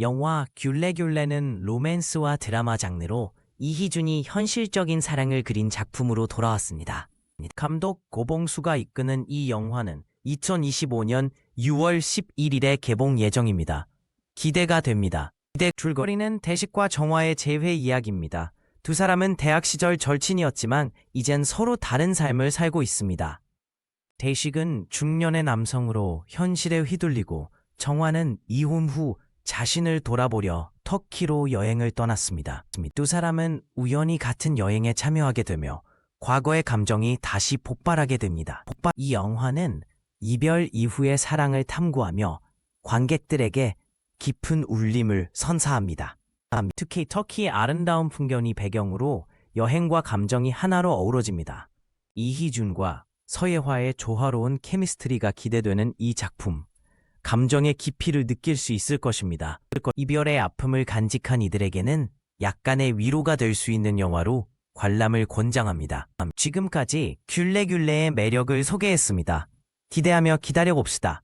영화 귤레귤레는 로맨스와 드라마 장르로 이희준이 현실적인 사랑을 그린 작품으로 돌아왔습니다. 감독 고봉수가 이끄는 이 영화는 2025년 6월 11일에 개봉 예정입니다. 기대가 됩니다. 기대 줄거리는 대식과 정화의 재회 이야기입니다. 두 사람은 대학 시절 절친이었지만 이젠 서로 다른 삶을 살고 있습니다. 대식은 중년의 남성으로 현실에 휘둘리고 정화는 이혼 후 자신을 돌아보려 터키로 여행을 떠났습니다. 두 사람은 우연히 같은 여행에 참여하게 되며 과거의 감정이 다시 폭발하게 됩니다. 폭발 이 영화는 이별 이후의 사랑을 탐구하며 관객들에게 깊은 울림을 선사합니다. 특히 터키의 아름다운 풍경이 배경으로 여행과 감정이 하나로 어우러집니다. 이희준과 서예화의 조화로운 케미스트리가 기대되는 이 작품. 감정의 깊이를 느낄 수 있을 것입니다. 이별의 아픔을 간직한 이들에게는 약간의 위로가 될 수 있는 영화로 관람을 권장합니다. 지금까지 귤레귤레의 매력을 소개했습니다. 기대하며 기다려봅시다.